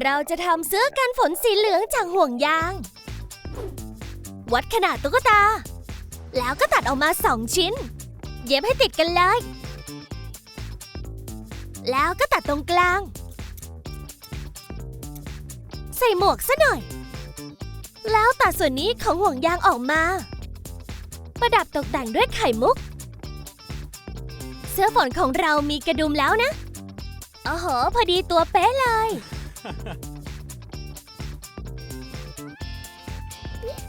เราจะทำเสื้อกันฝนสีเหลืองจากห่วงยาง วัดขนาดตุ๊กตา แล้วก็ตัดออกมาสองชิ้น เย็บให้ติดกันเลย แล้วก็ตัดตรงกลาง ใส่หมวกซะหน่อย แล้วตัดส่วนนี้ของห่วงยางออกมา ประดับตกแต่งด้วยไข่มุก เสื้อฝนของเรามีกระดุมแล้วนะโอ้โห พอดีตัวเป๊ะเลย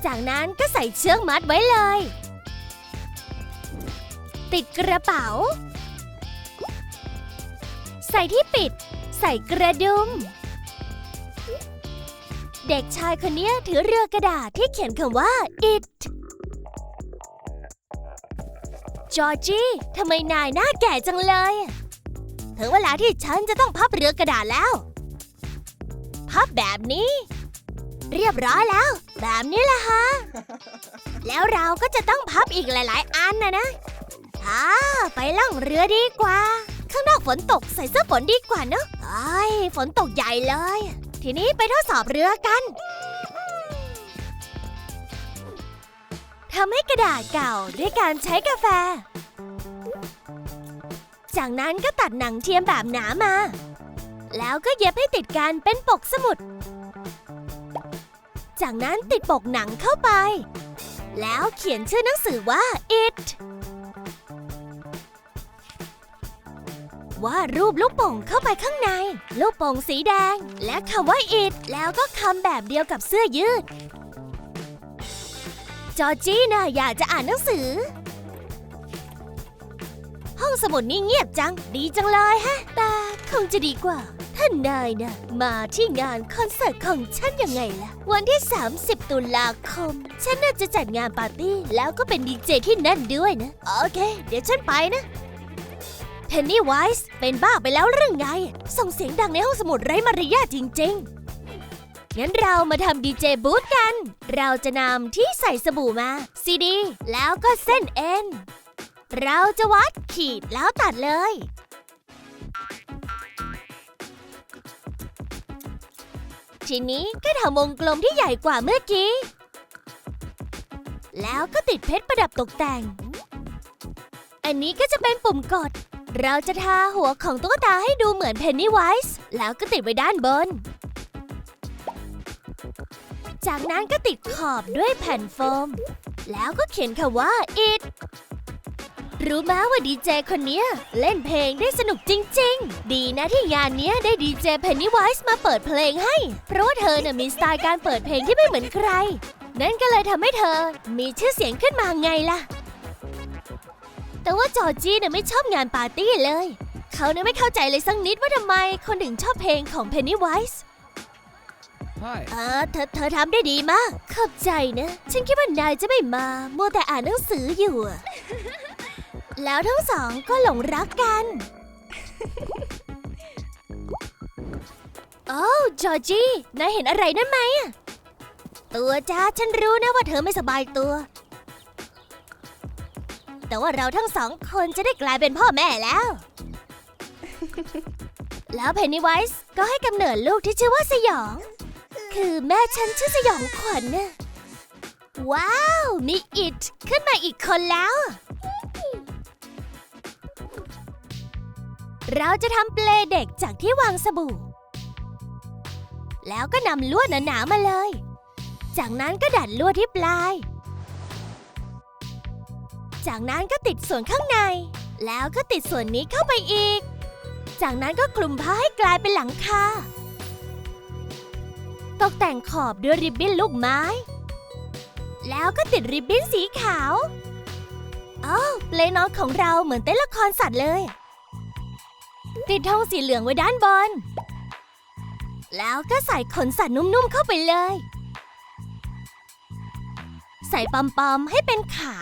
จากนั้นก็ใส่เชือกมัดไว้เลย ติดกระเป๋า ใส่ที่ปิด ใส่กระดุม เด็กชายคนนี้ถือเรือกระดาษที่เขียนคำว่า it จอร์จี้ทำไมนายหน้าแก่จังเลย ถึงเวลาที่ฉันจะต้องพับเรือกระดาษแล้ว พับแบบนี้ เรียบร้อยแล้ว แบบนี้แหละฮะ แล้วเราก็จะต้องพับอีกหลาย ๆ อันนะนะอ่าไปล่องเรือดีกว่า ข้างนอกฝนตกใส่เสื้อฝนดีกว่าเนอะไอ้ยฝนตกใหญ่เลย ทีนี้ไปทดสอบเรือกันทำให้กระดาษเก่าด้วยการใช้กาแฟ จากนั้นก็ตัดหนังเทียมแบบหนามา แล้วก็เย็บให้ติดกันเป็นปกสมุด จากนั้นติดปกหนังเข้าไป แล้วเขียนชื่อหนังสือว่า it วาดรูปลูกโป่งเข้าไปข้างใน ลูกโป่งสีแดง และคำว่า it แล้วก็คำแบบเดียวกับเสื้อยืด จอจี้น่ะอยากจะอ่านหนังสือ ห้องสมุดนี่เงียบจัง ดีจังเลยฮะ แต่คงจะดีกว่า ท่านนายนะ มาที่งานคอนเสิร์ตของฉันยังไงล่ะ วันที่ 30 ตุลาคม ฉันน่าจะจัดงานปาร์ตี้แล้วก็เป็นดีเจที่นั่นด้วยนะ โอเค เดี๋ยวฉันไปนะเพนนี่ไวส์เป็นบ้าไปแล้วหรือไง ส่งเสียงดังในห้องสมุดไร้มารยาทจริง ๆงั้นเรามาทำดีเจบูธกัน เราจะนำที่ใส่สบู่มา ซีดี แล้วก็เส้นเอ็น เราจะวัดขีดแล้วตัดเลย ทีนี้ก็ทำวงกลมที่ใหญ่กว่าเมื่อกี้ แล้วก็ติดเพชรประดับตกแต่ง อันนี้ก็จะเป็นปุ่มกด เราจะทาหัวของตุ๊กตาให้ดูเหมือนเพนนีไวส์แล้วก็ติดไว้ด้านบน จากนั้นก็ติดขอบด้วยแผ่นโฟม แล้วก็เขียนคำว่า it รู้ไหมว่าดีเจคนเนี้ยเล่นเพลงได้สนุกจริง ๆ ดีนะที่งานเนี้ยได้ดีเจเพนนีไวส์มาเปิดเพลงให้ เพราะว่าเธอน่ะมีสไตล์การเปิดเพลงที่ไม่เหมือนใคร นั่นก็เลยทำให้เธอมีชื่อเสียงขึ้นมาไงล่ะ แต่ว่าจอร์จี้น่ะไม่ชอบงานปาร์ตี้เลย เขาเนี่ยไม่เข้าใจเลยสักนิดว่าทำไมคนถึงชอบเพลงของเพนนีไวส์ Hi. เออเธอเธอทำได้ดีมาก ขอบใจนะ ฉันคิดว่านายจะไม่มา มัวแต่อ่านหนังสืออยู่อะ แล้วทั้งสองก็หลงรักกัน โอ้จอร์จี้นายเห็นอะไรนั่นไหมอะตัวจ้าฉันรู้นะว่าเธอไม่สบายตัว แต่ว่าเราทั้งสองคนจะได้กลายเป็นพ่อแม่แล้ว แล้วเพนนีไวส์ก็ให้กำเนิดลูกที่ชื่อว่าสยอง คือแม่ฉันชื่อสยองขวัญน่ะว้าว มีอิดขึ้นมาอีกคนแล้ว เราจะทำเปลเด็กจากที่วางสบู่ แล้วก็นำลวดหนาๆมาเลย จากนั้นก็ดัดลวดที่ปลาย จากนั้นก็ติดส่วนข้างใน แล้วก็ติดส่วนนี้เข้าไปอีก จากนั้นก็คลุมผ้าให้กลายเป็นหลังคา ตกแต่งขอบด้วยริบบิ้นลูกไม้ แล้วก็ติดริบบิ้นสีขาว อ้าวเปลน้อนของเราเหมือนเต้นละครสัตว์เลย ติดทองสีเหลืองไว้ด้านบน แล้วก็ใส่ขนสัตว์นุ่มๆเข้าไปเลย ใส่ปอมๆให้เป็นขา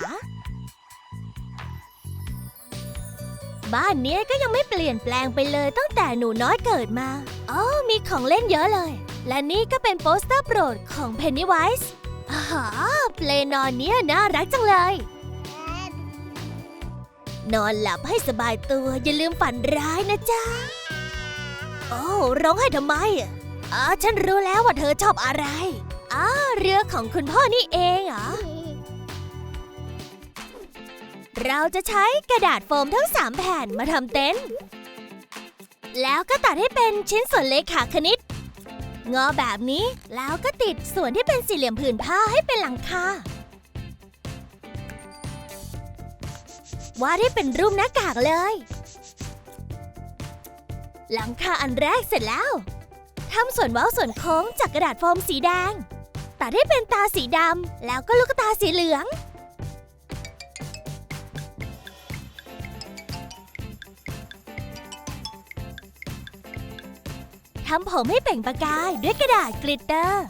บ้านนี้ก็ยังไม่เปลี่ยนแปลงไปเลยตั้งแต่หนูน้อยเกิดมาอ๋อมีของเล่นเยอะเลย และนี่ก็เป็นโปสเตอร์โปรดของเพนนีไวส์อ๋อเพลนอนเนี้ยน่ารักจังเลย นอนหลับให้สบายตัว อย่าลืมฝันร้ายนะจ๊ะ โอ้ร้องไห้ทำไมอ๋อฉันรู้แล้วว่าเธอชอบอะไรอ๋อเรือของคุณพ่อนี่เองเหรอ เราจะใช้กระดาษโฟมทั้ง3แผ่นมาทำเต็นท์แล้วก็ตัดให้เป็นชิ้นส่วนเล็กขาคณิต งอแบบนี้แล้วก็ติดส่วนที่เป็นสี่เหลี่ยมผืนผ้าให้เป็นหลังคา วาดให้เป็นรูปหน้ากากเลย หลังคาอันแรกเสร็จแล้วทำส่วนเว้าส่วนโค้งจากกระดาษโฟมสีแดง ตัดให้เป็นตาสีดำแล้วก็ลูกตาสีเหลือง ทำผมให้เปล่งประกายด้วยกระดาษกลิตเตอร์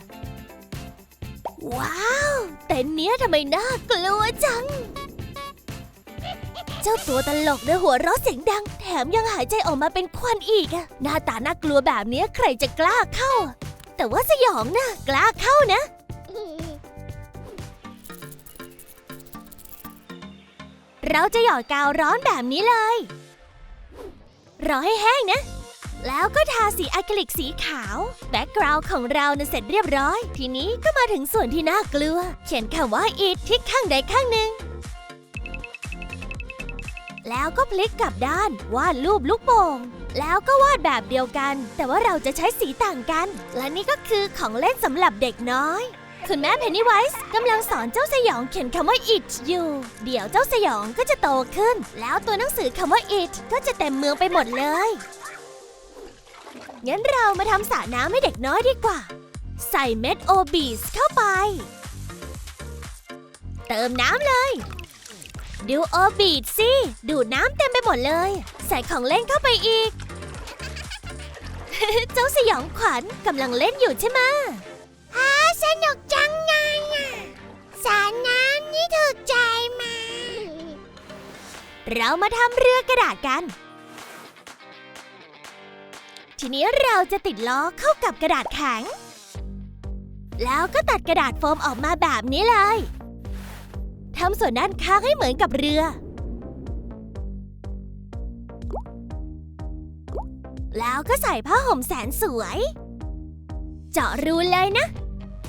ว้าวเต็นท์เนี้ยทำไมน่ากลัวจัง เจ้าตัวตลกด้วยหัวเราะเสียงดัง แถมยังหายใจออกมาเป็นควันอีกอะหน้าตาน่ากลัวแบบนี้ใครจะกล้าเข้า แต่ว่าสยองนะกล้าเข้านะเราจะหยอดกาวร้อนแบบนี้เลย รอให้แห้งนะ แล้วก็ทาสีอะคริลิกสีขาว แบ็กกราวด์ของเรานะเสร็จเรียบร้อย ทีนี้ก็มาถึงส่วนที่น่ากลัว เขียนคำว่า it ที่ข้างใดข้างหนึ่ง แล้วก็พลิกกลับด้านวาดรูปลูกโป่ง แล้วก็วาดแบบเดียวกัน แต่ว่าเราจะใช้สีต่างกัน และนี่ก็คือของเล่นสำหรับเด็กน้อย คุณแม่เพนนีไวส์กำลังสอนเจ้าสยองเขียนคำว่า it อยู่ เดี๋ยวเจ้าสยองก็จะโตขึ้น แล้วตัวหนังสือคำว่า it ก็จะเต็มเมืองไปหมดเลยงั้นเรามาทำสระน้ำให้เด็กน้อยดีกว่า ใส่เม็ดโอบีสเข้าไป เติมน้ำเลย ดูโอบีดสิ ดูดน้ำเต็มไปหมดเลย ใส่ของเล่นเข้าไปอีก เจ้าสยองขวัญกำลังเล่นอยู่ใช่ไหมฮ่าสนุกจังไงอะสระน้ำนี่ถูกใจมา เรามาทำเรือกระดาษกัน ทีนี้เราจะติดล้อเข้ากับกระดาษแข็ง แล้วก็ตัดกระดาษโฟมออกมาแบบนี้เลย ทำส่วนด้านข้างให้เหมือนกับเรือ แล้วก็ใส่ผ้าห่มแสนสวย เจาะรูเลยนะ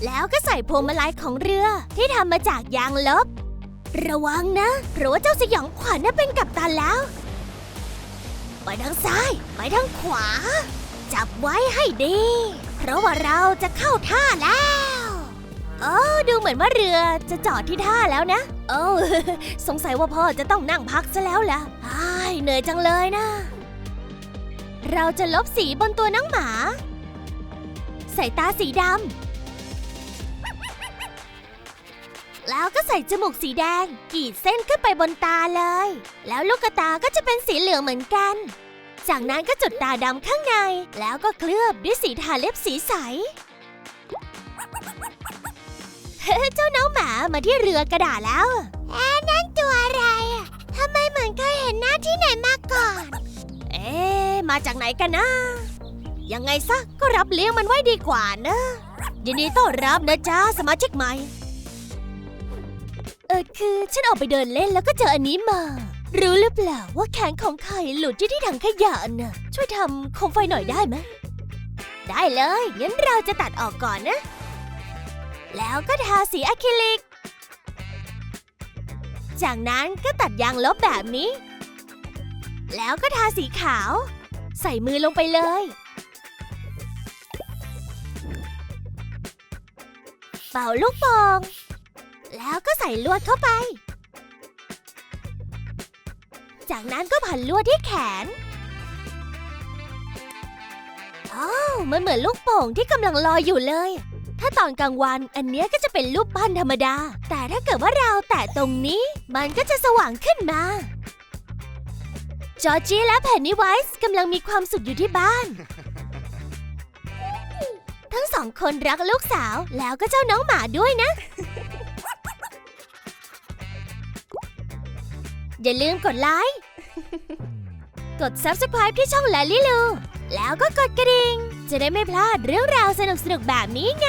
แล้วก็ใส่พวงมาลัยของเรือที่ทำมาจากยางลบ ระวังนะ เพราะว่าเจ้าสยองขวัญน่ะเป็นกัปตันแล้ว ไปทางซ้าย ไปทางขวา จับไว้ให้ดี เพราะว่าเราจะเข้าท่าแล้ว โอ้ดูเหมือนว่าเรือจะจอดที่ท่าแล้วนะ โอ้สงสัยว่าพ่อจะต้องนั่งพักซะแล้วล่ะายเหนื่อยจังเลยนะ เราจะลบสีบนตัวน้องหมา ใส่ตาสีดำ แล้วก็ใส่จมูกสีแดงกรีดเส้นขึ้นไปบนตาเลย แล้วลูกตาก็จะเป็นสีเหลืองเหมือนกัน จากนั้นก็จุดตาดำข้างใน แล้วก็เคลือบด้วยสีทาเล็บสีใส เจ้าน้องหมามาที่เรือกระดาษแล้วแอะนั่นตัวอะไรอะทำไมเหมือนเคยเห็นหน้าที่ไหนมาก่อน เอ๊ะมาจากไหนกันนะ ยังไงซะก็รับเลี้ยงมันไว้ดีกว่านะยินดีต้อนรับนะจ๊ะสมาชิกใหม่ เออคือฉันออกไปเดินเล่นแล้วก็เจออันนี้มา รู้หรือเปล่าว่าแขนของใครหลุดอยู่ที่ถังขยะน่ะ ช่วยทำโคมไฟหน่อยได้ไหมได้เลยงั้นเราจะตัดออกก่อนนะ แล้วก็ทาสีอะคริลิก จากนั้นก็ตัดยางลบแบบนี้ แล้วก็ทาสีขาว ใส่มือลงไปเลย เป่าลูกโป่งแล้วก็ใส่ลวดเข้าไป จากนั้นก็พันลวดที่แขนอ้าวมันเหมือนลูกโป่งที่กำลังลอยอยู่เลย ถ้าตอนกลางวันอันเนี้ยก็จะเป็นรูปปั้นธรรมดา แต่ถ้าเกิดว่าเราแตะตรงนี้ มันก็จะสว่างขึ้นมา จอร์จี้และแพนนี่ไวส์กำลังมีความสุขอยู่ที่บ้าน ทั้งสองคนรักลูกสาวแล้วก็เจ้าน้องหมาด้วยนะ อย่าลืมกดไลค์ กด Subscribe ที่ช่องแลลี่ลู แล้วก็กดกระดิ่ง จะได้ไม่พลาดเรื่องราวสนุกๆแบบนี้ไง